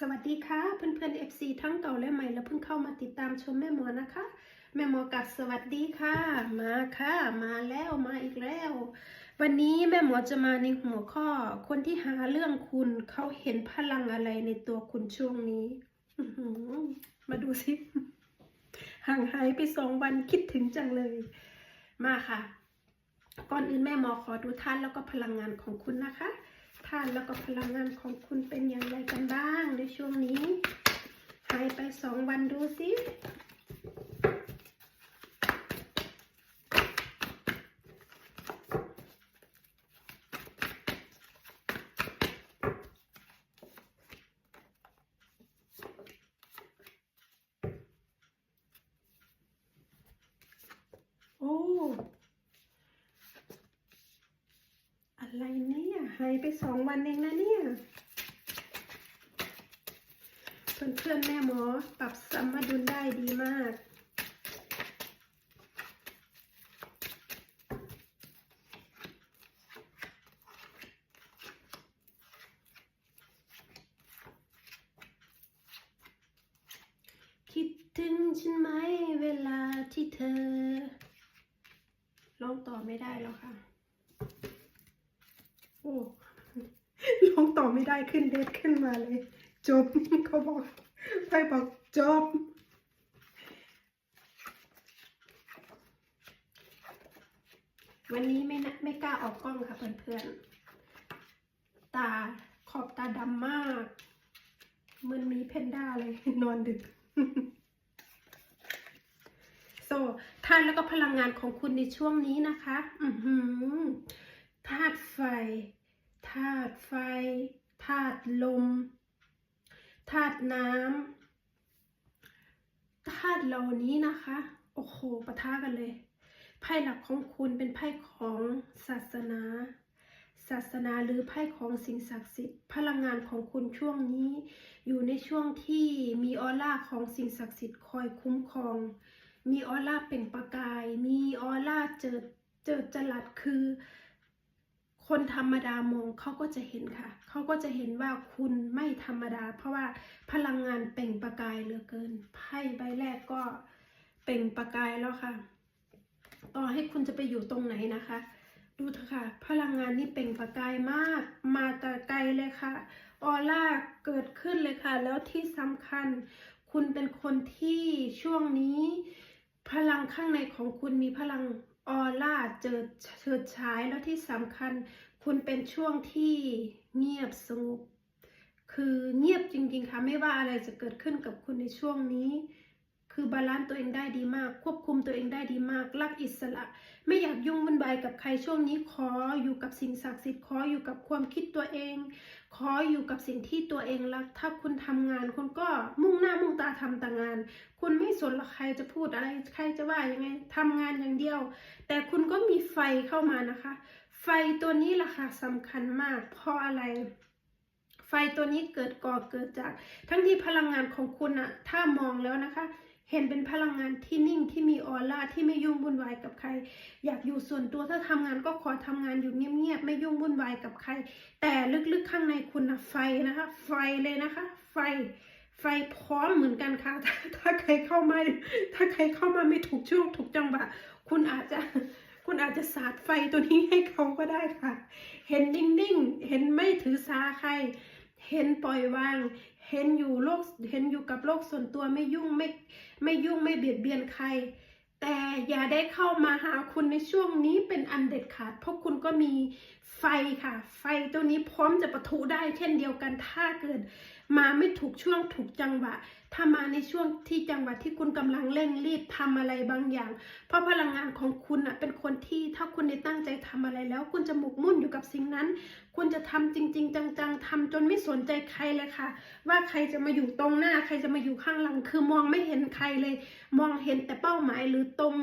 สวัสดีค่ะเพื่อนๆ FC ทั้งเก่าและใหม่และเพิ่งเข้ามาติดตามชมแม่หมอนะคะ แม่หมอกับสวัสดีค่ะ มาค่ะ มาแล้วมาอีกแล้ว วันนี้แม่หมอจะมาในหัวข้อ คนที่หาเรื่องคุณเขาเห็นพลังอะไรในตัวคุณช่วงนี้มาดูสิห่างหายไปสองวันคิดถึงจังเลย มาค่ะ ก่อนอื่นแม่หมอขอดูท่านแล้วก็พลังงานของคุณนะคะานแล้วก็พลังงานของคุณเป็นอย่างไรกันบ้างในช่วงนี้ หายไปสองวันดูสิ โอ้ อะไรเนี่ย หายไปสองวันเองนะเนี่ย เพื่อนๆแม่หมอปรับสมดุลได้ดีมาก คิดถึงฉันไหมเวลาที่เธอร้องต่อไม่ได้แล้วค่ะ โอ้ ร้องต่อไม่ได้ขึ้นเดทขึ้นมาเลย จบ เขาบอกไพ่บอกจบวันนี้ไม่นะไม่กล้าออกกล้องค่ะเพื่อนๆ ตาขอบตาดำมาก มันมีเพนด้าเลย นอนดึก โซธาตุแล้วก็พลังงานของคุณในช่วงนี้นะคะ อือหือธาตุไฟ ธาตุไฟ ธาตุลม ธาตุน้ำธาตุเหล่านี้นะคะ โอ้โหปะทะกันเลย ไพ่หลักของคุณเป็นไพ่ของศาสนาศาสนาหรือไพ่ของสิ่งศักดิ์สิทธิ์พลังงานของคุณช่วงนี้ อยู่ในช่วงที่มีออร่าของสิ่งศักดิ์สิทธิ์คอยคุ้มครอง มีออร่าเปล่งประกาย มีออร่าเจิดเจิดจรัสคือ คนธรรมดามองเขาก็จะเห็นค่ะ เขาก็จะเห็นว่าคุณไม่ธรรมดา เพราะว่าพลังงานเปล่งประกายเหลือเกิน ไพ่ใบแรกก็เปล่งประกายแล้วค่ะ ต่อให้คุณจะไปอยู่ตรงไหนนะคะ ดูเถอะค่ะ พลังงานนี่เปล่งประกายมาก มาแต่ไกลเลยค่ะ ออร่าเกิดขึ้นเลยค่ะ แล้วที่สำคัญ คุณเป็นคนที่ช่วงนี้ พลังข้างในของคุณมีพลัง ออร่าเจิดเฉิดฉายแล้วที่สำคัญ คุณเป็นช่วงที่เงียบสงบคือเงียบจริงๆค่ะไม่ว่าอะไรจะเกิดขึ้นกับคุณในช่วงนี้ คือบาลานซ์ตัวเองได้ดีมาก ควบคุมตัวเองได้ดีมาก รักอิสระ ไม่อยากยุ่งวุ่นวายกับใครช่วงนี้ ขออยู่กับสิ่งศักดิ์สิทธิ์ ขออยู่กับความคิดตัวเอง ขออยู่กับสิ่งที่ตัวเองรัก ถ้าคุณทำงาน คุณก็มุ่งหน้ามุ่งตาทำแต่งาน คุณไม่สนหรอกใครจะพูดอะไร ใครจะว่ายังไงทำงานอย่างเดียว แต่คุณก็มีไฟเข้ามานะคะ ไฟตัวนี้ล่ะค่ะสำคัญมาก เพราะอะไรไฟตัวนี้เกิดก่อเกิดจาก ทั้งที่พลังงานของคุณอะถ้ามองแล้วนะคะ เห็นเป็นพลังงานที่นิ่งที่มีออร่าที่ไม่ยุ่งวุ่นวายกับใคร อยากอยู่ส่วนตัวถ้าทำงานก็ขอทำงานอยู่เงียบๆไม่ยุ่งวุ่นวายกับใคร แต่ลึกๆข้างในคุณนะไฟนะคะ ไฟเลยนะคะ ไฟ ไฟพร้อมเหมือนกันค่ะถ้าถ้าใครเข้ามาถ้าใครเข้ามาไม่ถูกช่วงถูกจังหวะคุณอาจจะคุณอาจจะสาดไฟตัวนี้ให้เขาก็ได้ค่ะ เห็นนิ่งๆ เห็นไม่ถือสาใคร เห็นปล่อยวาง เห็นอยู่โลกเห็นอยู่กับโลกส่วนตัวไม่ยุ่งไม่ไม่ยุ่งไม่เบียดเบียนใคร แต่อย่าได้เข้ามาหาคุณในช่วงนี้เป็นอันเด็ดขาดเพราะคุณก็มีไฟค่ะ ไฟตัวนี้พร้อมจะปะทุได้เช่นเดียวกันถ้าเกิด มาไม่ถูกช่วงถูกจังหวะ ถ้ามาในช่วงที่จังหวะที่คุณกำลังเร่งรีบทำอะไรบางอย่าง เพราะพลังงานของคุณอะเป็นคนที่ คุณได้ตั้งใจทำอะไรแล้ว คุณจะหมกมุ่นอยู่กับสิ่งนั้น คุณจะทำจริง ๆ จังๆทำจนไม่สนใจใครเลยค่ะ ว่าใครจะมาอยู่ตรงหน้า ใครจะมาอยู่ข้างหลัง คือมองไม่เห็นใครเลย มองเห็นแต่เป้าหมายหรือตรง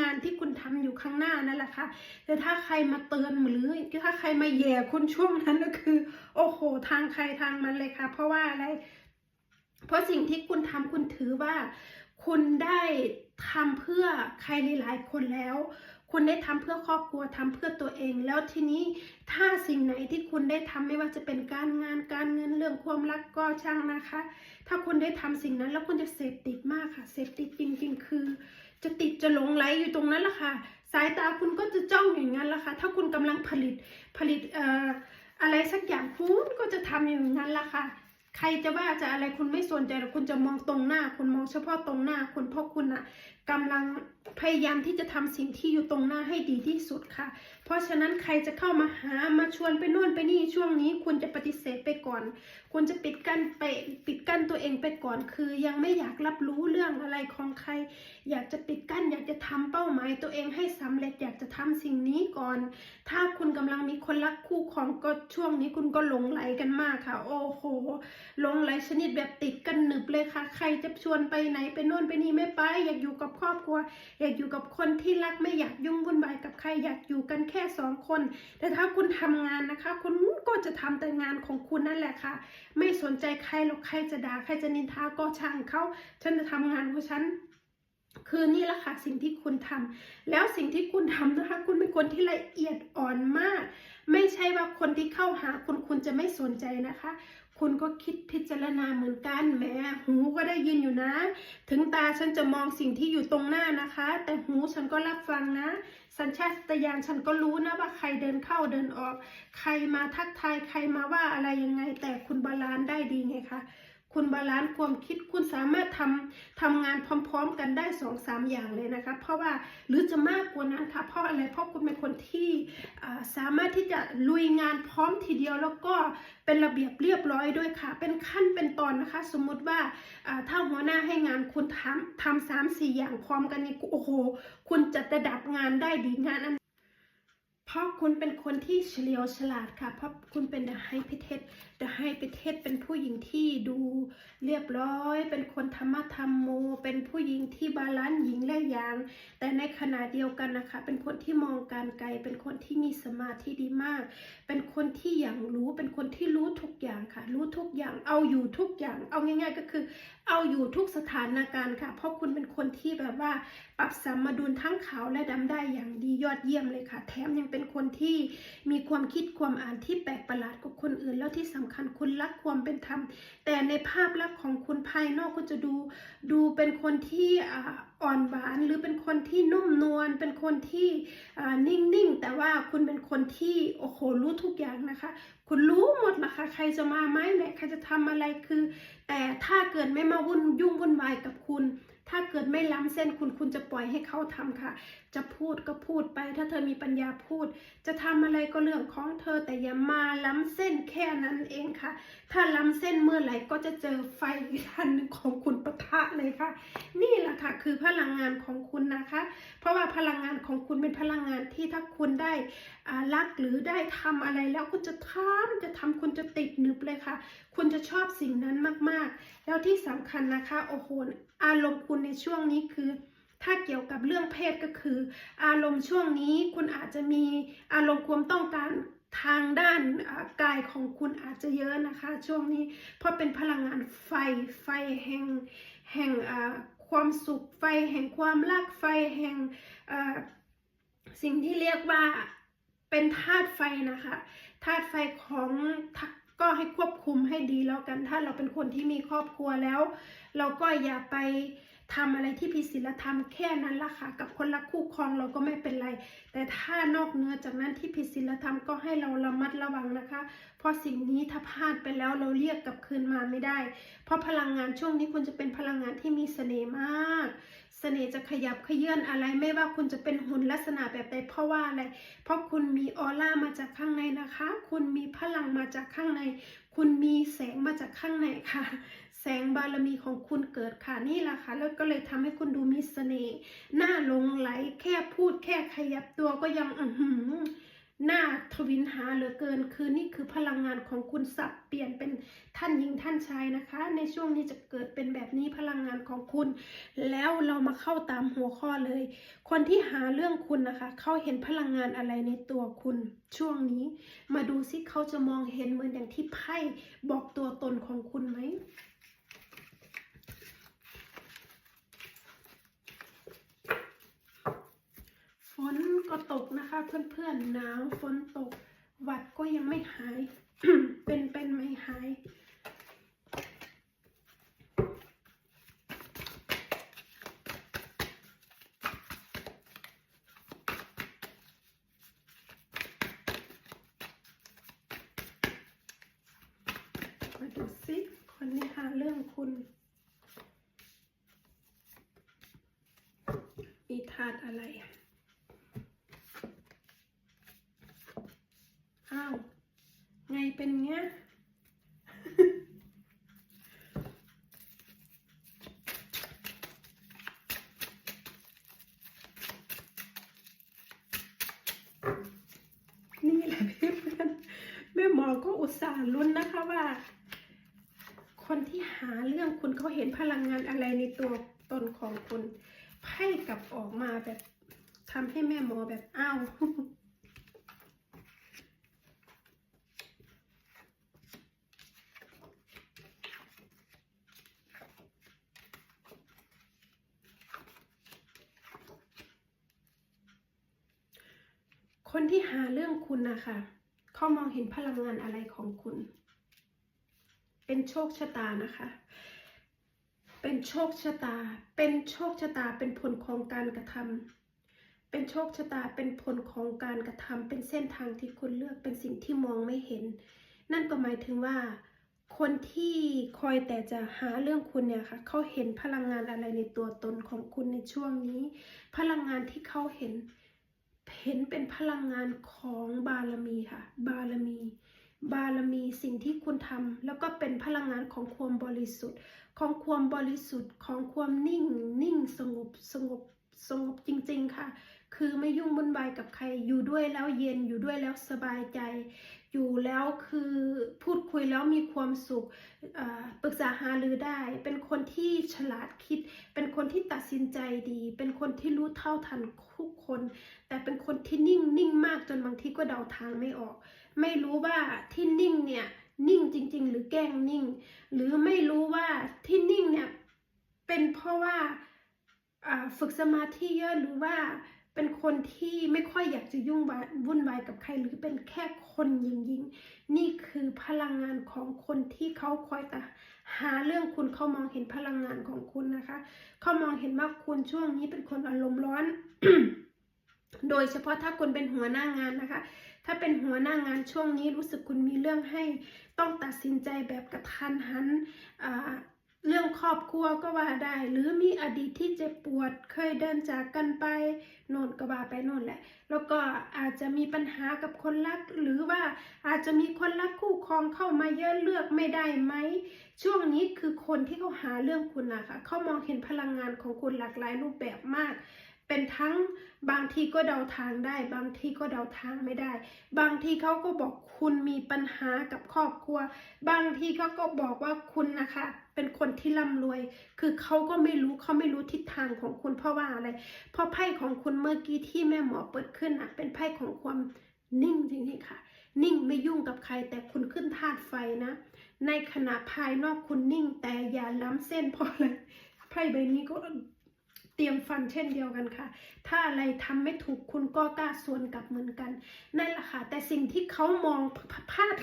งานที่คุณทำอยู่ข้างหน้านั่นแหละค่ะ แต่ถ้าใครมาเตือนหรือถ้าใครมาแย่คุณช่วงนั้นก็คือ โอ้โห ทางใครทางมันเลยค่ะ เพราะว่าอะไร เพราะสิ่งที่คุณทำคุณถือว่า คุณได้ทำเพื่อใครหลายๆคนแล้ว คุณได้ทำเพื่อครอบครัวทำเพื่อตัวเอง แล้วทีนี้ถ้าสิ่งไหนที่คุณได้ทำไม่ว่าจะเป็นการงานการเงินเรื่องความรักก็ช่างนะคะ ถ้าคุณได้ทำสิ่งนั้น แล้วคุณจะเสพติดมากค่ะเสพติดจริงๆ คือ จะติดจะหลงไหลอยู่ตรงนั้นแหละค่ะ สายตาคุณก็จะจ้องอย่างนั้นแหละค่ะ ถ้าคุณกำลังผลิตผลิตเอ่ออะไรสักอย่างคุณก็จะทำอย่างนั้นแหละค่ะใครจะว่าจะอะไรคุณไม่สนใจหรอกคุณจะมองตรงหน้า คุณมองเฉพาะตรงหน้า คุณเพราะคุณอะกำลัง พยายามที่จะทำสิ่งที่อยู่ตรงหน้าให้ดีที่สุดค่ะ เพราะฉะนั้นใครจะเข้ามาหามาชวนไปนู่นไปนี่ช่วงนี้คุณจะปฏิเสธไปก่อน คุณจะปิดกั้นไปปิดกั้นตัวเองไปก่อน คือยังไม่อยากรับรู้เรื่องอะไรของใคร อยากจะปิดกั้นอยากจะทำเป้าหมายตัวเองให้สำเร็จอยากจะทำสิ่งนี้ก่อน ถ้าคุณกำลังมีคนรักคู่ครองก็ช่วงนี้คุณก็หลงไหลกันมากค่ะ โอ้โหหลงไหลชนิดแบบติดกันหนึบเลยค่ะ ใครจะชวนไปไหนไปโน่นไปนี่ไม่ไป อยากอยู่กับครอบครัวอยากอยู่กับคนที่รักไม่อยากยุ่งวุ่นวายกับใครอยากอยู่กันแค่สองคน แต่ถ้าคุณทำงานนะคะ คุณก็จะทำแต่งานของคุณนั่นแหละค่ะ ไม่สนใจใครหรอกใครจะด่าใครจะนินทาก็ช่างเขาฉันจะทำงานของฉันคือนี่แหละค่ะสิ่งที่คุณทำแล้วสิ่งที่คุณทำนะคะ คุณเป็นคนที่ละเอียดอ่อนมาก ไม่ใช่ว่าคนที่เข้าหาคุณคุณจะไม่สนใจนะคะ คุณก็คิดพิจารณาเหมือนกันแม่หูก็ได้ยินอยู่นะ ถึงตาฉันจะมองสิ่งที่อยู่ตรงหน้านะคะ แต่หูฉันก็รับฟังนะ สัญชาตญาณฉันก็รู้นะว่าใครเดินเข้าเดินออก ใครมาทักทายใครมาว่าอะไรยังไง แต่คุณบาลานซ์ได้ดีไงคะ คุณบาลานซ์ความคิดคุณสามารถทำทำงานพร้อม ๆ กันได้สองสามอย่างเลยนะคะเพราะว่าหรือจะมากกว่านั้นค่ะเพราะอะไรเพราะคุณเป็นคนที่สามารถที่จะลุยงานพร้อมทีเดียวแล้วก็เป็นระเบียบเรียบร้อยด้วยค่ะ เป็นขั้นเป็นตอนนะคะ สมมุติว่าถ้าหัวหน้าให้งานคุณทำทำสามสี่อย่างพร้อมกันนี่โอ้โห คุณจัดระดับงานได้ดีงานอันเพราะคุณเป็นคนที่เฉลียวฉลาดค่ะ เพราะคุณเป็นไฮพิเทสเดอะไฮพิเทสเป็นผู้หญิงที่ดูเรียบร้อย เป็นคนธรรมะธรรมโม เป็นผู้หญิงที่บาลานซ์หญิงและหยาง แต่ในขณะเดียวกันนะคะ เป็นคนที่มองการไกล เป็นคนที่มีสมาธิดีมาก เป็นคนที่อย่างรู้ เป็นคนที่รู้ทุกอย่างค่ะ รู้ทุกอย่าง เอาอยู่ทุกอย่าง เอาง่าย ๆ ก็คือ เอาอยู่ทุกสถานการณ์ค่ะ เพราะคุณเป็นคนที่แบบว่าปรับสมดุลทั้งขาวและดำได้อย่างดียอดเยี่ยมเลยค่ะ แถมยังเป็นคนที่มีความคิดความอ่านที่แปลกประหลาดกว่าคนอื่นแล้วที่สำคัญ คุณรักความเป็นธรรม แต่ในภาพลักษณ์ของคุณภายนอกก็จะดู ดูเป็นคนที่อ่อนหวานหรือเป็นคนที่นุ่มนวลเป็นคนที่อ่านิ่งๆ แต่ว่าคุณเป็นคนที่โอ้โหรู้ทุกอย่างนะคะ คุณรู้หมดนะคะใครจะมาไหมเนี่ยใครจะทำอะไรคือ แต่ถ้าเกิดไม่มาวุ่นยุ่งวุ่นวายกับคุณ ถ้าเกิดไม่ล้ำเส้นคุณคุณจะปล่อยให้เขาทำค่ะ จะพูดก็พูดไป ถ้าเธอมีปัญญาพูด จะทำอะไรก็เรื่องของเธอแต่อย่ามาล้ำเส้นแค่นั้นเองค่ะ ถ้าล้ำเส้นเมื่อไหร่ก็จะเจอไฟทันหนึ่งของคุณปะทะเลยค่ะ นี่แหละค่ะคือพลังงานของคุณนะคะ เพราะว่าพลังงานของคุณเป็นพลังงานที่ถ้าคุณได้รักหรือได้ทำอะไรแล้วคุณจะทำจะทำคุณจะติดนึบเลยค่ะ คุณจะชอบสิ่งนั้นมากๆ แล้วที่สำคัญนะคะโอ้โห อารมณ์คุณในช่วงนี้คือ ถ้าเกี่ยวกับเรื่องเพศก็คือ อารมณ์ช่วงนี้คุณอาจจะมีอารมณ์ความต้องการทางด้านกายของคุณอาจจะเยอะนะคะ ช่วงนี้ เพราะเป็นพลังงานไฟไฟแห่งแห่งความสุขไฟแห่งความรักไฟแห่งสิ่งที่เรียกว่าเป็นธาตุไฟนะคะธาตุไฟของ ก็ให้ควบคุมให้ดีแล้วกัน ถ้าเราเป็นคนที่มีครอบครัวแล้ว เราก็อย่าไป ทำอะไรที่ผิดศีลธรรมแค่นั้นละค่ะ กับคนรักคู่ครองเราก็ไม่เป็นไร แต่ถ้านอกเหนือจากนั้นที่ผิดศีลธรรมก็ให้เราระมัดระวังนะคะ เพราะสิ่งนี้ถ้าพลาดไปแล้วเราเรียกกลับคืนมาไม่ได้ เพราะพลังงานช่วงนี้คุณจะเป็นพลังงานที่มีเสน่ห์มากเสน่ห์จะขยับขยื่นอะไรไม่ว่าคุณจะเป็นหุ่นลักษณะแบบใดเพราะว่าอะไร เพราะคุณมีออร่ามาจากข้างในนะคะ คุณมีพลังมาจากข้างใน คุณมีแสงมาจากข้างในค่ะ แสงบารมีของคุณเกิดค่ะนี่แหละค่ะแล้วก็เลยทำให้คุณดูมีเสน่ห์หน้าลงไหลแค่พูดแค่ขยับตัวก็ยังอือหือหน้าทวินหาเหลือเกินคือนี่คือพลังงานของคุณสับเปลี่ยนเป็นท่านหญิงท่านชายนะคะ ในช่วงนี้จะเกิดเป็นแบบนี้พลังงานของคุณ แล้วเรามาเข้าตามหัวข้อเลย คนที่หาเรื่องคุณนะคะเขาเห็นพลังงานอะไรในตัวคุณ ช่วงนี้ มาดูซิเขาจะมองเห็นเหมือนอย่างที่ไพ่บอกตัวตนของคุณไหม ฝนก็ตกนะคะ เพื่อนๆหนาวฝนตกหวัดก็ยังไม่หาย เป็นเป็นไม่หาย มาดูสิคนนี้หาเรื่องคุณ มีธาตุอะไรอ้าว ไงเป็นเงี้ย นี่แหละเพื่อนๆแม่ หมอก็อุตส่าห์ลุ้นนะคะว่า คนที่หาเรื่องคุณเขาเห็นพลังงานอะไรในตัวตนของคุณไพ่กลับออกมาแบบทำให้แม่หมอแบบอ้าวคนที่หาเรื่องคุณนะคะ เขามองเห็นพลังงานอะไรของคุณ เป็นโชคชะตานะคะ เป็นโชคชะตา เป็นโชคชะตา เป็นผลของการกระทำเป็นโชคชะตา เป็นผลของการกระทำเป็นเส้นทางที่คุณเลือก เป็นสิ่งที่มองไม่เห็น นั่นก็หมายถึงว่า คนที่คอยแต่จะหาเรื่องคุณเนี่ยค่ะ เขาเห็นพลังงานอะไรในตัวตนของคุณในช่วงนี้ พลังงานที่เขาเห็นเห็นเป็นพลังงานของบารมีค่ะ บารมี บารมีสิ่งที่คุณทำแล้วก็เป็นพลังงานของความบริสุทธิ์ ของความบริสุทธิ์ของความนิ่งนิ่งสงบสงบสงบจริง ๆ ค่ะ คือไม่ยุ่งวุ่นวายกับใครอยู่ด้วยแล้วเย็นอยู่ด้วยแล้วสบายใจ อยู่แล้วคือพูดคุยแล้วมีความสุขปรึกษาหารือได้ เป็นคนที่ฉลาดคิด เป็นคนที่ตัดสินใจดี เป็นคนที่รู้เท่าทันทุกคน แต่เป็นคนที่นิ่งนิ่งมากจนบางทีก็เดาทางไม่ออก ไม่รู้ว่าที่นิ่งเนี่ยนิ่งจริง ๆ หรือแกล้งนิ่ง หรือไม่รู้ว่าที่นิ่งเนี่ยเป็นเพราะว่าฝึกสมาธิเยอะหรือว่า เป็นคนที่ไม่ค่อยอยากจะยุ่งวุ่นวายกับใครหรือเป็นแค่คนยิงยิงๆนี่คือพลังงานของคนที่เขาคอยแต่หาเรื่องคุณเขามองเห็นพลังงานของคุณนะคะเขามองเห็นว่าคุณช่วงนี้เป็นคนอารมณ์ร้อน โดยเฉพาะถ้าคุณเป็นหัวหน้างานนะคะ ถ้าเป็นหัวหน้างานช่วงนี้รู้สึกคุณมีเรื่องให้ ต้องตัดสินใจแบบกระทันหันอ่า เรื่องครอบครัวก็ว่าได้ หรือมีอดีตที่เจ็บปวด เคยเดินจากกันไปโน่นก็ว่าไปโน่นแหละ แล้วก็อาจจะมีปัญหากับคนรัก หรือว่าอาจจะมีคนรักคู่ครองเข้ามาเยอะเลือกไม่ได้ไหม ช่วงนี้คือคนที่เขาหาเรื่องคุณนะคะเขามองเห็นพลังงานของคุณหลากหลายรูปแบบมาก เป็นทั้งบางทีก็เดาทางได้ บางทีก็เดาทางไม่ได้ บางทีเขาก็บอกคุณมีปัญหากับครอบครัว บางทีเขาก็บอกว่าคุณนะคะ เป็นคนที่ร่ำรวย คือเขาก็ไม่รู้เขาไม่รู้ทิศทางของคุณเพราะว่าอะไร เพราะไพ่ของคุณเมื่อกี้ที่แม่หมอเปิดขึ้นอะเป็นไพ่ของความนิ่งจริงๆค่ะ นิ่งไม่ยุ่งกับใครแต่คุณขึ้นธาตุไฟนะ ในขณะภายนอกคุณนิ่งแต่อย่าล้ำเส้นเพราะอะไรไพ่ใบนี้ก็ เตรียมฟันเช่นเดียวกันค่ะ ถ้าอะไรทำไม่ถูกคุณก็กล้าสวนกลับเหมือนกัน นั่นแหละค่ะ แต่สิ่งที่เขามองพลาด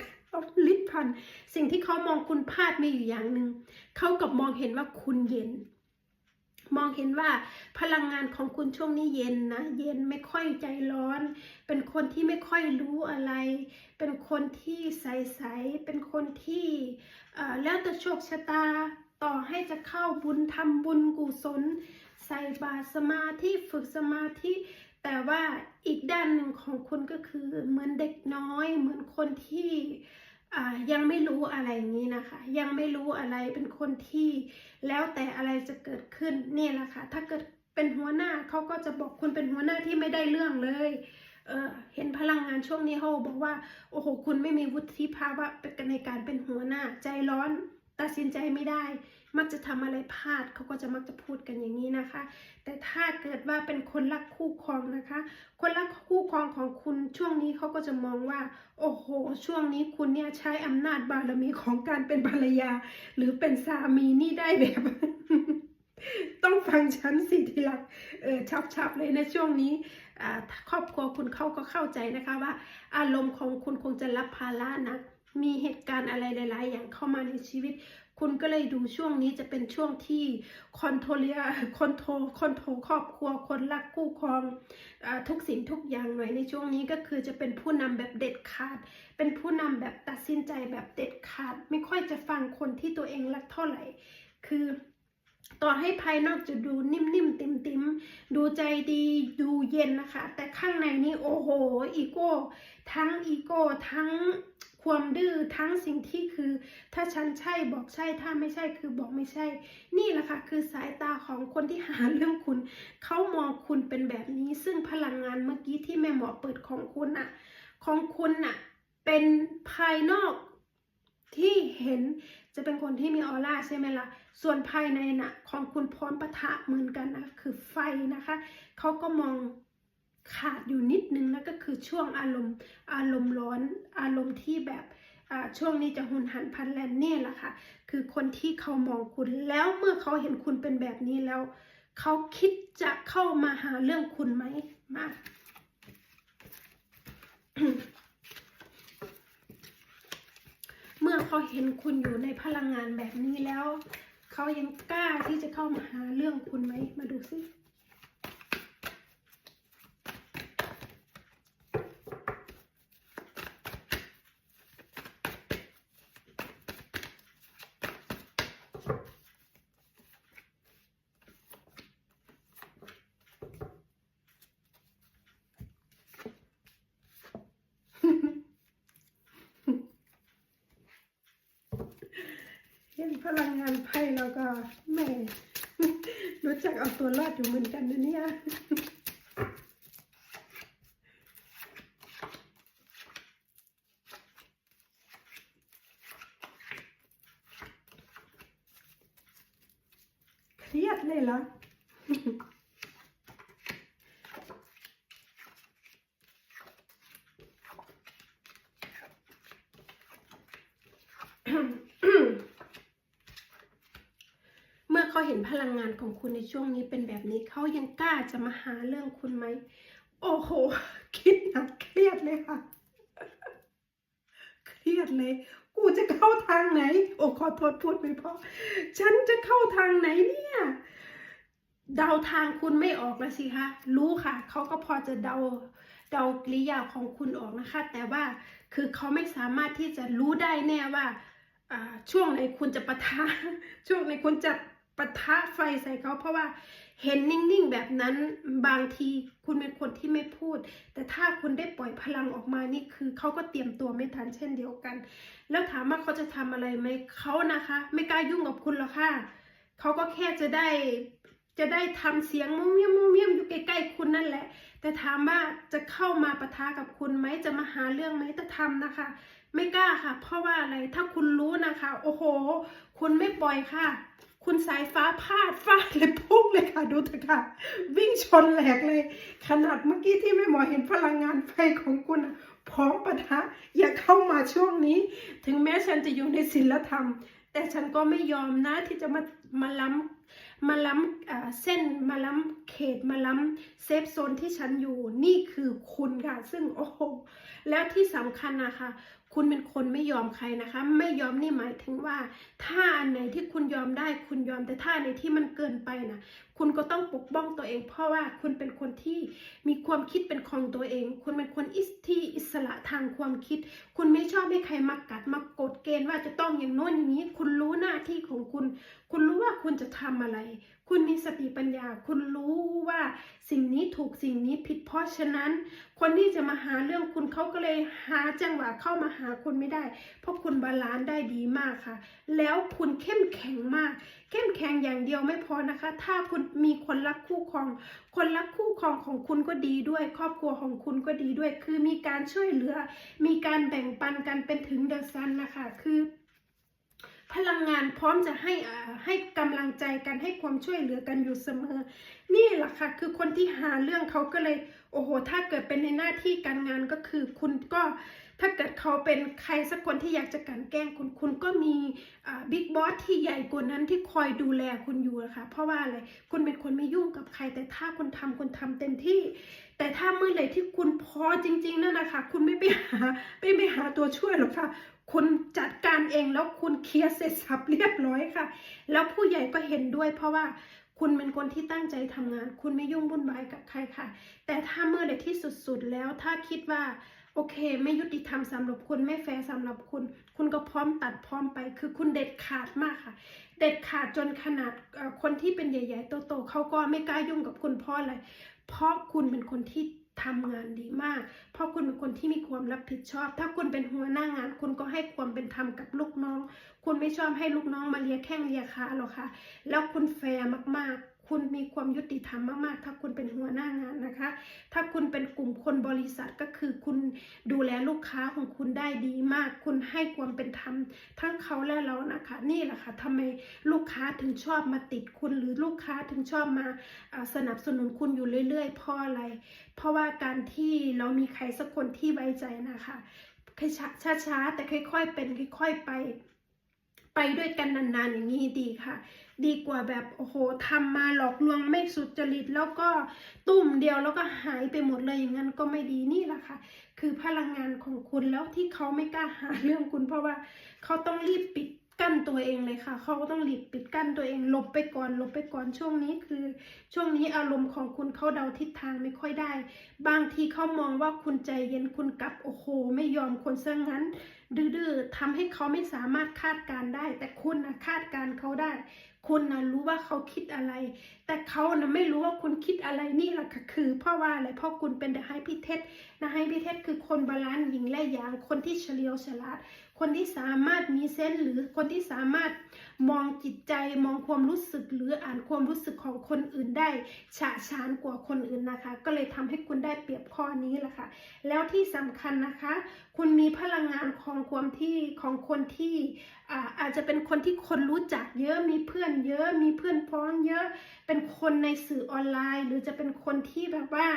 ลิปพัน สิ่งที่เขามองคุณพลาดมีอยู่อย่างหนึ่ง เขากับมองเห็นว่าคุณเย็น มองเห็นว่าพลังงานของคุณช่วงนี้เย็นนะ เย็นไม่ค่อยใจร้อน เป็นคนที่ไม่ค่อยรู้อะไร เป็นคนที่ใสๆ เป็นคนที่แล้วแต่โชคชะตา ต่อให้จะเข้าบุญทำบุญกุศล ใส่บาตรสมาธิฝึกสมาธิ แต่ว่าอีกด้านหนึ่งของคุณก็คือเหมือนเด็กน้อย เหมือนคนที่ยังไม่รู้อะไรอย่างนี้นะคะ ยังไม่รู้อะไรเป็นคนที่แล้วแต่อะไรจะเกิดขึ้นนี่แหละค่ะ ถ้าเกิดเป็นหัวหน้าเขาก็จะบอกคุณเป็นหัวหน้าที่ไม่ได้เรื่องเลยเเห็นพลังงานช่วงนี้เขาบอกว่า โอ้โห คุณไม่มีวุฒิภาวะในการเป็นหัวหน้าใจร้อน ตัดสินใจไม่ได้ มักจะทำอะไรพลาดเขาก็จะมักจะพูดกันอย่างนี้นะคะ แต่ถ้าเกิดว่าเป็นคนรักคู่ครองนะคะ คนรักคู่ครองของคุณช่วงนี้เขาก็จะมองว่า โอ้โห ช่วงนี้คุณเนี่ยใช้อำนาจบารมีของการเป็นภรรยา หรือเป็นสามีนี่ได้แบบต้องฟังฉันสิทีหลักเออชับๆเลยในะช่วงนี้ครอบครัวคุณเขาก็เข้าใจนะคะว่า อารมณ์ของคุณคงจะรับภาระหนะ มีเหตุการณ์อะไรหลาย ๆ อย่างเข้ามาในชีวิต คุณก็เลยดูช่วงนี้จะเป็นช่วงที่คอนโทรเลียคอนโทรคอนโทรครอบครัวคนรักคู่ครองอทุกสิ่งทุกอย่างหน่อยในช่วงนี้ก็คือจะเป็นผู้นำแบบเด็ดขาด เป็นผู้นำแบบตัดสินใจแบบเด็ดขาด ไม่ค่อยจะฟังคนที่ตัวเองรักเท่าไหร่ คือต่อให้ภายนอกจะดูนิ่มๆติมๆ ดูใจดีดูเย็นนะคะ แต่ข้างในนี่โอ้โห อีโก้ ทั้งอีโก้ ทั้ง ความดื้อทั้งสิ่งที่คือ ถ้าฉันใช่บอกใช่ถ้าไม่ใช่คือบอกไม่ใช่ นี่แหละค่ะคือสายตาของคนที่หาเรื่องคุณ เขามองคุณเป็นแบบนี้ ซึ่งพลังงานเมื่อกี้ที่แม่หมอเปิดของคุณน่ะของคุณน่ะเป็นภายนอกที่เห็นจะเป็นคนที่มีออร่าใช่ไหมล่ะ ส่วนภายในน่ะของคุณพร้อมปะทะเหมือนกันนะคือไฟนะคะ เขาก็มอง ขาดอยู่นิดนึงนะก็คือช่วงอารมณ์อารมณ์ร้อนอารมณ์ที่แบบช่วงนี้จะหุนหันพันแลนเนี่ยแหละค่ะ คือคนที่เขามองคุณแล้วเมื่อเขาเห็นคุณเป็นแบบนี้แล้ว เขาคิดจะเข้ามาหาเรื่องคุณไหมมาเมื่อเขาเห็นคุณอยู่ในพลังงานแบบนี้แล้ว เขายังกล้าที่จะเข้ามาหาเรื่องคุณไหมมาดูสิ เห็น พลังงานไพ่แล้วก็แหม่รู้จักเอาตัวรอดอยู่เหมือนกันนะเนี่ย เครียดเลยเหรอ เมื่อเขาเห็นพ ลังงานของคุณในช่วงนี้เป็นแบบนี้เขายังกล้าจะมาหาเรื่องคุณไหม โอ้โห คิดหนักเครียดเลยค่ะ เครียดเลย กูจะเข้าทางไหน โอ้ขอโทษพูดไม่พอฉันจะเข้าทางไหนเนี่ยเดาทางคุณไม่ออกแล้วสิคะรู้ค่ะเขาก็พอจะเดาเดากริยาของคุณออกนะคะ แต่ว่าคือเขาไม่สามารถที่จะรู้ได้แน่ว่าอ่าช่วงไหนคุณจะปะทะช่วงไหนคุณจะ ปะทะไฟใส่เขาเพราะว่าเห็นนิ่งๆแบบนั้นบางทีคุณเป็นคนที่ไม่พูด แต่ถ้าคุณได้ปล่อยพลังออกมานี่คือเขาก็เตรียมตัวไม่ทันเช่นเดียวกัน แล้วถามว่าเขาจะทำอะไรไหมเขานะคะ ไม่กล้ายุ่งกับคุณหรอกค่ะเขาก็แค่จะได้จะได้ทำเสียงมุ้งเมี้ยมมุ้งเมี้ยมอยู่ใกล้ๆคุณนั่นแหละ แต่ถามว่าจะเข้ามาปะทะกับคุณไหมจะมาหาเรื่องไหมจะทำนะคะ ไม่กล้าค่ะ เพราะว่าอะไรถ้าคุณรู้นะคะ โอ้โห คุณไม่ปล่อยค่ะ คุณสายฟ้าพาดฟาดเลยพุ่งเลยค่ะ ดูเถอะค่ะ วิ่งชนแหลกเลย ขนาดเมื่อกี้ที่แม่หมอเห็นพลังงานไฟของคุณพร้อมปะทะ อย่าเข้ามาช่วงนี้ ถึงแม้ฉันจะอยู่ในศีลธรรม แต่ฉันก็ไม่ยอมนะที่จะมามาล้ำมาล้ำเส้นมาล้ำเขตมาล้ำเซฟโซนที่ฉันอยู่นี่คือคุณค่ะ ซึ่งโอ้โหแล้วที่สำคัญนะคะ คุณเป็นคนไม่ยอมใครนะคะ ไม่ยอมนี่หมายถึงว่า ถ้าอันไหนที่คุณยอมได้คุณยอมแต่ถ้าอันที่มันเกินไปนะคุณก็ต้องปกป้องตัวเอง เพราะว่าคุณเป็นคนที่มีความคิดเป็นของตัวเอง คุณเป็นคนอิสที่อิสระทางความคิด คุณไม่ชอบให้ใครมากัดมากดเกณฑ์ว่าจะต้องอย่างโน้นอย่างนี้ คุณรู้หน้าที่ของคุณ คุณรู้ว่าคุณจะทำอะไรคุณมีสติปัญญา คุณรู้ว่าสิ่งนี้ถูกสิ่งนี้ผิดเพราะฉะนั้น คนที่จะมาหาเรื่องคุณเขาก็เลยหาจังหวะเข้ามาหาคุณไม่ได้ เพราะคุณบาลานซ์ได้ดีมากค่ะ แล้วคุณเข้มแข็งมาก เข้มแข็งอย่างเดียวไม่พอนะคะ ถ้าคุณมีคนรักคู่ครอง คนรักคู่ครองของคุณก็ดีด้วย ครอบครัวของคุณก็ดีด้วย คือมีการช่วยเหลือ มีการแบ่งปันกันเป็นถึงเดอะซันนะคะ คือ พลังงานพร้อมจะให้อ่าให้กำลังใจกันให้ความช่วยเหลือกันอยู่เสมอ นี่แหละค่ะคือคนที่หาเรื่องเขาก็เลย โอ้โห ถ้าเกิดเป็นในหน้าที่การงานก็คือคุณก็ถ้าเกิดเขาเป็นใครสักคนที่อยากจะกลันแกล้งคุณคุณก็มีบิ๊กบอสที่ใหญ่กว่านั้นที่คอยดูแลคุณอยู่ะค่ะเพราะว่าอะไรคุณเป็นคนไม่ยุ่งกับใคร แต่ถ้าคุณทำคุณทำเต็มที่ แต่ถ้าเมื่อไหร่ที่คุณพอจริง ๆนั่นนะคะคุณไม่ไปหาไม่ไปหาตัวช่วยหรอกค่ะ คุณจัดการเองแล้วคุณเคลียร์เสร็จสับเรียบร้อยค่ะ แล้วผู้ใหญ่ก็เห็นด้วย เพราะว่าคุณเป็นคนที่ตั้งใจทำงาน คุณไม่ยุ่งวุ่นวายกับใครค่ะ แต่ถ้าเมื่อใดที่สุดๆแล้วถ้าคิดว่าโอเค ไม่ยุติธรรมสำหรับคุณไม่แฟร์สำหรับคุณ คุณก็พร้อมตัดพร้อมไป คือคุณเด็ดขาดมากค่ะ เด็ดขาดจนขนาดคนที่เป็นใหญ่ๆโตๆเขาก็ไม่กล้ายุ่งกับคุณเพราะอะไรเพราะคุณเป็นคนที่ ทำงานดีมาก เพราะคุณเป็นคนที่มีความรับผิดชอบ ถ้าคุณเป็นหัวหน้างาน คุณก็ให้ความเป็นธรรมกับลูกน้อง คุณไม่ชอบให้ลูกน้องมาเลียแข้งเลียขาหรอกค่ะ แล้วคุณแฟร์มากๆ คุณมีความยุติธรรมมาก ๆ ถ้าคุณเป็นหัวหน้างานนะคะ ถ้าคุณเป็นกลุ่มคนบริษัทก็คือคุณดูแลลูกค้าของคุณได้ดีมาก คุณให้ความเป็นธรรมทั้งเขาและเรานะคะ นี่แหละค่ะทำไมลูกค้าถึงชอบมาติดคุณหรือลูกค้าถึงชอบมาอ่าสนับสนุนคุณอยู่เรื่อย ๆ เพราะอะไร เพราะว่าการที่เรามีใครสักคนที่ไว้ใจนะคะช้าๆแต่ค่อยๆเป็นค่อย ๆไปไปด้วยกันนานๆอย่างนี้ดีค่ะ ดีกว่าแบบโอ้โหทำมาหลอกลวงไม่สุจริต แล้วก็ตุ่มเดียวแล้วก็หายไปหมดเลยอย่างนั้นก็ไม่ดีนี่แหละค่ะ คือพลังงานของคุณแล้วที่เขาไม่กล้าหาเรื่องคุณเพราะว่าเขาต้องรีบปิด กั้นตัวเองเลยค่ะ เขาก็ต้องรีบปิดกั้นตัวเองหลบไปก่อนหลบไปก่อนช่วงนี้คือ ช่วงนี้อารมณ์ของคุณเขาเดาทิศทางไม่ค่อยได้ บางทีเขามองว่าคุณใจเย็นคุณกลับโอ้โห ไม่ยอมคนซะงั้น ดื้อๆทำให้เขาไม่สามารถคาดการได้ แต่คุณนะคาดการเขาได้ คุณนะรู้ว่าเขาคิดอะไร แต่เขานะไม่รู้ว่าคุณคิดอะไรนี่แหละค่ะคือเพราะว่าอะไรเพราะคุณเป็นเดอะไฮพิเทสนะไฮพิเทสคือคนบาลานซ์หญิงและหยางคนที่เฉลียวฉลาด คนที่สามารถมีเซนส์หรือคนที่สามารถมองจิตใจมองความรู้สึกหรืออ่านความรู้สึกของคนอื่นได้ฉะฉานกว่าคนอื่นนะคะ ก็เลยทำให้คุณได้เปรียบข้อนี้แหละค่ะ แล้วที่สำคัญนะคะ คุณมีพลังงานของความที่ของคนที่อาอาจจะเป็นคนที่คนรู้จักเยอะมีเพื่อนเยอะมีเพื่อนพ้องเยอะ เป็นคนในสื่อออนไลน์ หรือจะเป็นคนที่แบบว่า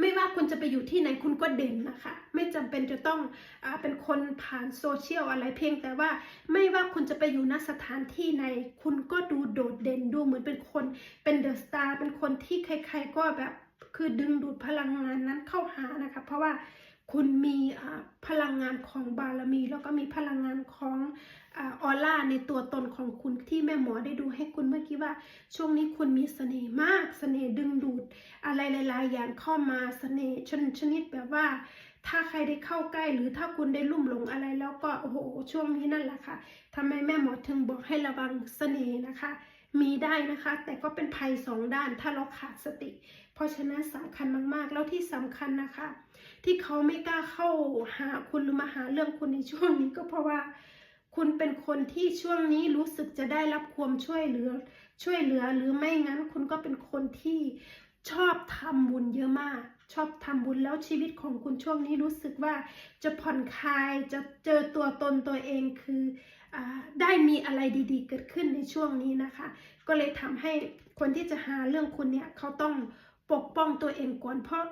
ไม่ว่าคุณจะไปอยู่ที่ไหนคุณก็เด่นนะคะ ไม่จำเป็นจะต้องอเป็นคนผ่านโซเชียลอะไรเพียงแต่ว่าไม่ว่าคุณจะไปอยู่ณสถานที่ไหนคุณก็ดูโดดเด่นดูเหมือนเป็นคนเป็นเดอะสตาร์เป็นคนที่ใครๆก็แบบคือดึงดูดพลังงานนั้นเข้าหานะคะ เพราะว่า คุณมีพลังงานของบารมี แล้วก็มีพลังงานของอออร่าในตัวตนของคุณที่แม่หมอได้ดูให้คุณเมื่อกี้ว่า ช่วงนี้คุณมีเสน่ห์มาก เสน่ห์ดึงดูด อะไรหลายๆอย่างเข้ามาเสน่ห์ชนชนิดแบบว่า ถ้าใครได้เข้าใกล้หรือถ้าคุณได้ลุ่มหลงอะไรแล้วก็โอ้โหช่วงนี้นั่นแหละค่ะทำไมแม่หมอถึงบอกให้ระวังเสน่ห์นะคะ มีได้นะคะ แต่ก็เป็นภัยสองด้านถ้าเราขาดสติ เพราะฉะนั้นสำคัญมากๆ แล้วที่สำคัญนะคะ ที่เขาไม่กล้าเข้าหาคุณหรือมาหาเรื่องคุณในช่วงนี้ก็เพราะว่า คุณเป็นคนที่ช่วงนี้รู้สึกจะได้รับความช่วยเหลือ ช่วยเหลือหรือไม่งั้น คุณก็เป็นคนที่ชอบทำบุญเยอะมากชอบทำบุญแล้วชีวิตของคุณช่วงนี้รู้สึกว่าจะผ่อนคลายจะเจอตัวตนตัวเองคือ ได้มีอะไรดีๆ เกิดขึ้นในช่วงนี้นะคะ ก็เลยทำให้คนที่จะหาเรื่องคุณเนี่ยเขาต้องปกป้องตัวเองก่อนเพราะ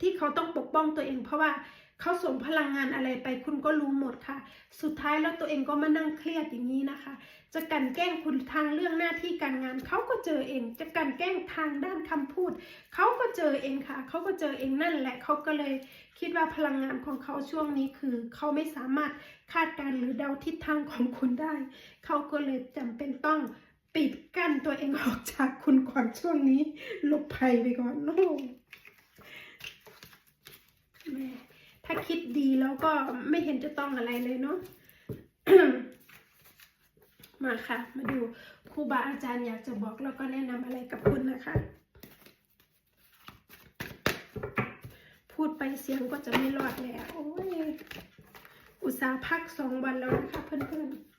ที่เขาต้องปกป้องตัวเอง เพราะว่า เขาส่งพลังงานอะไรไปคุณก็รู้หมดค่ะ สุดท้ายแล้วตัวเองก็มานั่งเครียดอย่างนี้นะคะ จะกันแกล้งคุณทางเรื่องหน้าที่การงานเขาก็เจอเอง จะกันแกล้งทางด้านคำพูดเขาก็เจอเองค่ะเขาก็เจอเองนั่นแหละเขาก็เลยคิดว่าพลังงานของเขาช่วงนี้คือเขาไม่สามารถคาดการณ์หรือเดาทิศทางของคุณได้เขาก็เลยจำเป็นต้องปิดกั้นตัวเองออกจากคุณก่อนช่วงนี้หลบภัยไปก่อนโน้แม่ ถ้าคิดดีแล้วก็ไม่เห็นจะต้องอะไรเลยเนาะมาค่ะ มาดูครูบาอาจารย์อยากจะบอกแล้วก็แนะนำอะไรกับคุณนะคะ พูดไปเสียงก็จะไม่รอดแล้ว โอ้ย อุตส่าห์พักสองวันแล้วนะคะเพื่อนๆ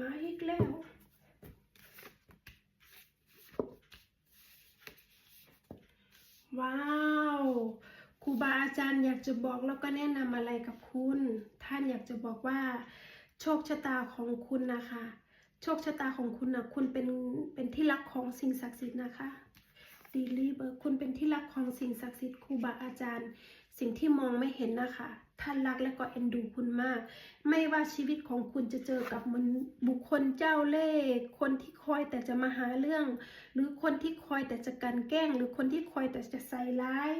มาอีกแล้ว ว้าวครูบาอาจารย์อยากจะบอกแล้วก็แนะนำอะไรกับคุณ ท่านอยากจะบอกว่า โชคชะตาของคุณนะคะ โชคชะตาของคุณนะคุณเป็นเป็นที่รักของสิ่งศักดิ์สิทธิ์นะคะดีลีเบอร์คุณเป็นที่รักของสิ่งศักดิ์สิทธิ์ครูบาอาจารย์ สิ่งที่มองไม่เห็นนะคะ ท่านรักและก็เอ็นดูคุณมาก ไม่ว่าชีวิตของคุณจะเจอกับมันบุคคลเจ้าเล่ห์คนที่คอยแต่จะมาหาเรื่อง หรือคนที่คอยแต่จะกันแกล้ง หรือคนที่คอยแต่จะใส่ร้าย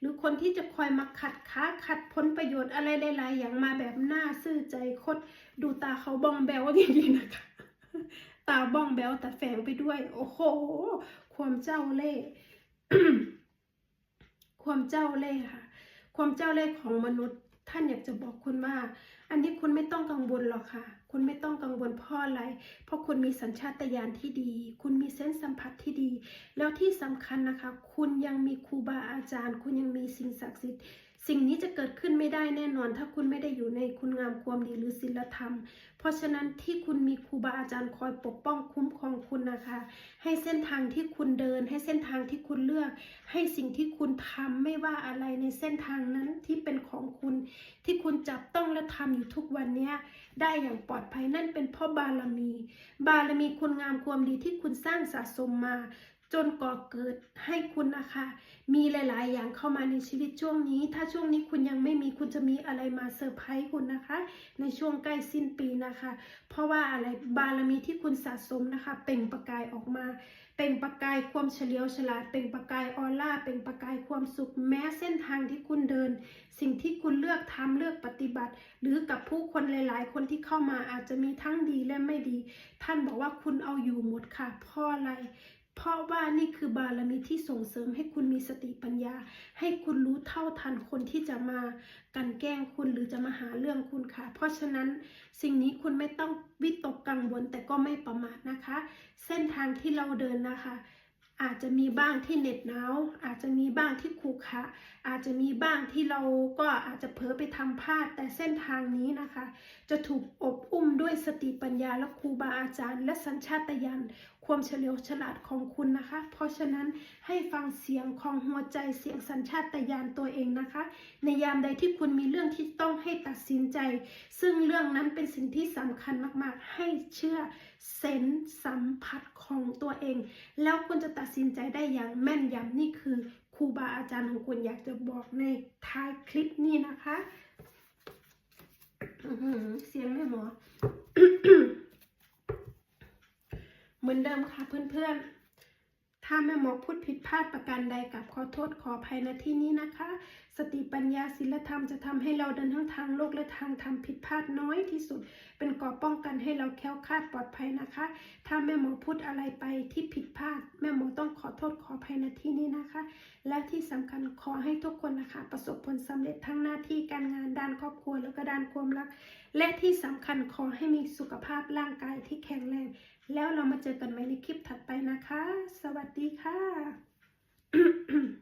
หรือคนที่จะคอยมาขัดค้าขัดผลประโยชน์อะไรหลายๆอย่างมาแบบหน้าซื่อใจคดดูตาเขาบ้องแบวจริงๆนะคะตาบ้องแบวแต่แฝงไปด้วย โอ้โห ความเจ้าเล่ห์ความเจ้าเล่ห์ค่ะ ความเจ้าเล่ห์ของมนุษย์ ท่านอยากจะบอกคุณว่า อันนี้คุณไม่ต้องกังวลหรอกค่ะ คุณไม่ต้องกังวลเพราะอะไร เพราะคุณมีสัญชาตญาณที่ดี คุณมีเส้นส์สัมผัสที่ดี แล้วที่สำคัญนะคะ คุณยังมีครูบาอาจารย์ คุณยังมีสิ่งศักดิ์สิทธิ์ สิ่งนี้จะเกิดขึ้นไม่ได้แน่นอน ถ้าคุณไม่ได้อยู่ในคุณงามความดีหรือศีลธรรม เพราะฉะนั้นที่คุณมีครูบาอาจารย์คอยปกป้องคุ้มครองคุณนะคะ ให้เส้นทางที่คุณเดิน ให้เส้นทางที่คุณเลือก ให้สิ่งที่คุณทำไม่ว่าอะไรในเส้นทางนั้นที่เป็นของคุณ ที่คุณจับต้องและทำอยู่ทุกวันนี้ได้อย่างปลอดภัยนั่นเป็นเพราะบารมี บารมีคุณงามความดีที่คุณสร้างสะสมมา จนก่อเกิดให้คุณนะคะ มีหลาย ๆ อย่างเข้ามาในชีวิตช่วงนี้ ถ้าช่วงนี้คุณยังไม่มีคุณจะมีอะไรมาเซอร์ไพรส์คุณนะคะ ในช่วงใกล้สิ้นปีนะคะ เพราะว่าอะไรบารมีที่คุณสะสมนะคะ เปล่งประกายออกมา เปล่งประกายความเฉลียวฉลาด เปล่งประกายออร่า เปล่งประกายความสุข แม้เส้นทางที่คุณเดิน สิ่งที่คุณเลือกทำเลือกปฏิบัติ หรือกับผู้คนหลาย ๆ คนที่เข้ามาอาจจะมีทั้งดีและไม่ดี ท่านบอกว่าคุณเอาอยู่หมดค่ะเพราะอะไร เพราะว่านี่คือบารมีที่ส่งเสริมให้คุณมีสติปัญญา ให้คุณรู้เท่าทันคนที่จะมากันแกล้งคุณหรือจะมาหาเรื่องคุณค่ะ เพราะฉะนั้นสิ่งนี้คุณไม่ต้องวิตกกังวลแต่ก็ไม่ประมาทนะคะ เส้นทางที่เราเดินนะคะ อาจจะมีบ้างที่เหน็ดหนาวอาจจะมีบ้างที่ขรุขระอาจจะมีบ้างที่เราก็อาจจะเผลอไปทำพลาด แต่เส้นทางนี้นะคะ จะถูกอบอุ้มด้วยสติปัญญาและครูบาอาจารย์ และสัญชาตญาณ ความเฉลียวฉลาดของคุณนะคะ เพราะฉะนั้นให้ฟังเสียงของหัวใจเสียงสัญชาตญาณตัวเองนะคะ ในยามใดที่คุณมีเรื่องที่ต้องให้ตัดสินใจ ซึ่งเรื่องนั้นเป็นสิ่งที่สำคัญมากๆ ให้เชื่อเซนสัมผัสของตัวเอง แล้วคุณจะตัดสินใจได้อย่างแม่นยำนี่คือครูบาอาจารย์ของคุณอยากจะบอกในท้ายคลิปนี้นะคะเสียงแม่หมอ เหมือนเดิมค่ะเพื่อนๆ ถ้าแม่หมอพูดผิดพลาดประการใดกับขอโทษขออภัยณที่นี้นะคะ สติปัญญาศีลธรรมจะทำให้เราเดินทั้งทางโลกและทางธรรมผิดพลาดน้อยที่สุด เป็นก่อป้องกันให้เราแคล้วคลาดปลอดภัยนะคะ ถ้าแม่หมอพูดอะไรไปที่ผิดพลาด แม่หมอต้องขอโทษขออภัยณที่นี้นะคะ และที่สำคัญขอให้ทุกคนนะคะ ประสบผลสำเร็จทั้งหน้าที่การงานด้านครอบครัวแล้วก็ด้านความรัก และที่สำคัญขอให้มีสุขภาพร่างกายที่แข็งแรง แล้วเรามาเจอกันใหม่ในคลิปถัดไปนะคะ สวัสดีค่ะ